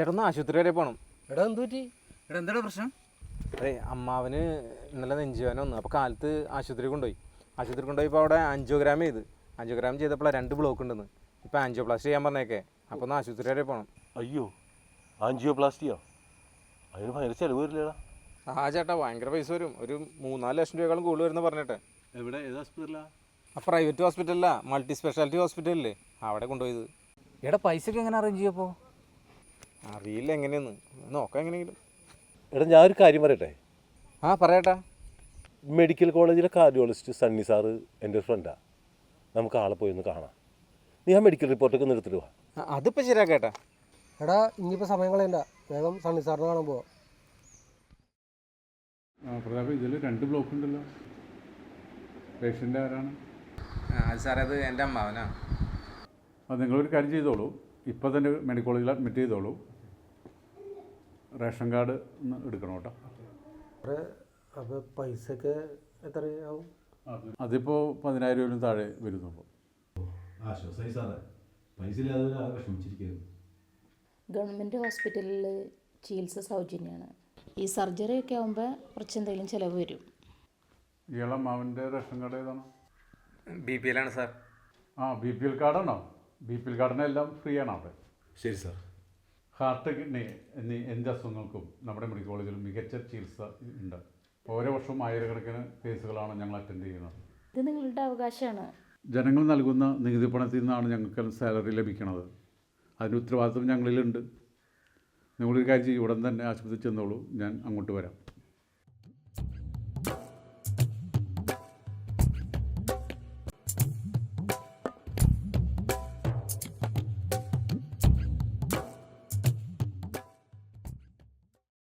ചേട്ടാ ഒന്ന് ആശുപത്രി വരെ പോകണം എടാ എന്ത് പറ്റി? എടാ എന്താടാ പ്രശ്നം? അതെ അമ്മാവന് ഇന്നലെ നെഞ്ചുവേന വന്നു. അപ്പോൾ കാലത്ത് ആശുപത്രി കൊണ്ടുപോയി. ആശുപത്രി കൊണ്ടുപോയപ്പോൾ അവിടെ ആൻജിയോഗ്രാം ചെയ്ത് ആൻജിയോഗ്രാം ചെയ്തപ്പോൾ രണ്ട് ബ്ലോക്ക് ഉണ്ടെന്ന്. ഇപ്പോൾ ആൻജിയോപ്ലാസ്റ്റി ചെയ്യാൻ പറഞ്ഞേക്കെ. അപ്പോൾ ഒന്ന് ആശുപത്രി വരെ പോകണം അയ്യോ ആൻജിയോപ്ലാസ്റ്റിയോ അതിന് ഭയങ്കര ചിലവ് വരില്ലേടാ. ആ ചേട്ടാ ഭയങ്കര പൈസ വരും. ഒരു മൂന്നാൽ ലക്ഷം രൂപയോളം കൂടുതൽ വരുന്ന പറഞ്ഞിട്ടെ. എവിടെ? ഏത് ഹോസ്പിറ്റലാ ആ പ്രൈവറ്റ് ഹോസ്പിറ്റലാ മൾട്ടി സ്പെഷ്യാലിറ്റി ഹോസ്പിറ്റലല്ലേ അവിടെ കൊണ്ടുപോയത്. എടാ പൈസ ഒക്കെ എങ്ങനെ അറേഞ്ച് ചെയ്യപ്പോ അറിയില്ല എങ്ങനെയെന്ന്. നോക്കാം എങ്ങനെയെങ്കിലും. എടാ ഒരു കാര്യം പറയട്ടെ? ആ പറയട്ടാ. മെഡിക്കൽ കോളേജിലെ കാർഡിയോളജിസ്റ്റ് സണ്ണി സാറ് എന്റെ ഒരു ഫ്രണ്ടാ നമുക്ക് ആളെ പോയി ഒന്ന് കാണാം. നീ ആ മെഡിക്കൽ റിപ്പോർട്ടൊക്കെ ഒന്ന് എടുത്തിട്ട് വാ. അതിപ്പോ അതിപ്പോൾ ശരിയാക്കേട്ടാ എടാ ഇനിയിപ്പോൾ സമയം കളയണ്ട. വേഗം സണ്ണി സാറിനെ കാണാൻ പോവാം. ആ പ്രതാപ് ഇതിൽ രണ്ട് ബ്ലോക്ക് ഉണ്ടല്ലോ. പേഷ്യന്റ് ആരാണ്? അത് സാറേ അത് എന്റെ അമ്മാവനാ. അത് നിങ്ങളൊരു കാര്യം ചെയ്തോളൂ. ഇപ്പോൾ തന്നെ മെഡിക്കൽ കോളേജിൽ അഡ്മിറ്റ് ചെയ്തോളൂ. റേഷൻ കാർഡ് ഒന്ന് എടുക്കണം കേട്ടോ. അപ്പോൾ പൈസക്ക് എത്രയാവും അതിപ്പോൾ പതിനായിരം രൂപയിലും താഴെ വരുന്നുള്ളൂ. ആശ്വാസമായി സാറേ. പൈസ ഇല്ലാതെ ആകെ വിഷമിച്ചിരിക്കുന്നു ഗവൺമെന്റ് ഹോസ്പിറ്റലിൽ ചികിത്സ സൗജന്യമാണ് ഈ സർജറി ഒക്കെ ആകുമ്പോൾ കുറച്ച് എന്തെങ്കിലും ചിലവ് വരും. ഇയാളെ അവന്റെ റേഷൻ കാർഡ് ഏതാണ്? ബി പി എല്ലാണ് സാർ. ആ ബി പി എൽ കാർഡാണോ? ബി പി എല്ലാം കാർഡിനെല്ലാം ഫ്രീ ആണ് അവിടെ. ശരി സാർ. ഹാർട്ട് കിഡ്നി എന്നീ എന്ത് അസുഖങ്ങൾക്കും നമ്മുടെ മെഡിക്കൽ കോളേജിൽ മികച്ച ചികിത്സ ഉണ്ട്. ഓരോ വർഷവും ആയിരക്കണക്കിന് കേസുകളാണ് ഞങ്ങൾ അറ്റൻഡ് ചെയ്യുന്നത്. ഇത് നിങ്ങളുടെ അവകാശമാണ്. ജനങ്ങൾ നൽകുന്ന നികുതി പണത്തിൽ നിന്നാണ് ഞങ്ങൾക്ക് സാലറി ലഭിക്കുന്നത്. അതിന് ഉത്തരവാദിത്വം ഞങ്ങളിലുണ്ട്. നിങ്ങളൊരു കാര്യം ചെയ്യും ഉടൻ തന്നെ ആശുപത്രി ചെന്നോളൂ. ഞാൻ അങ്ങോട്ട് വരാം.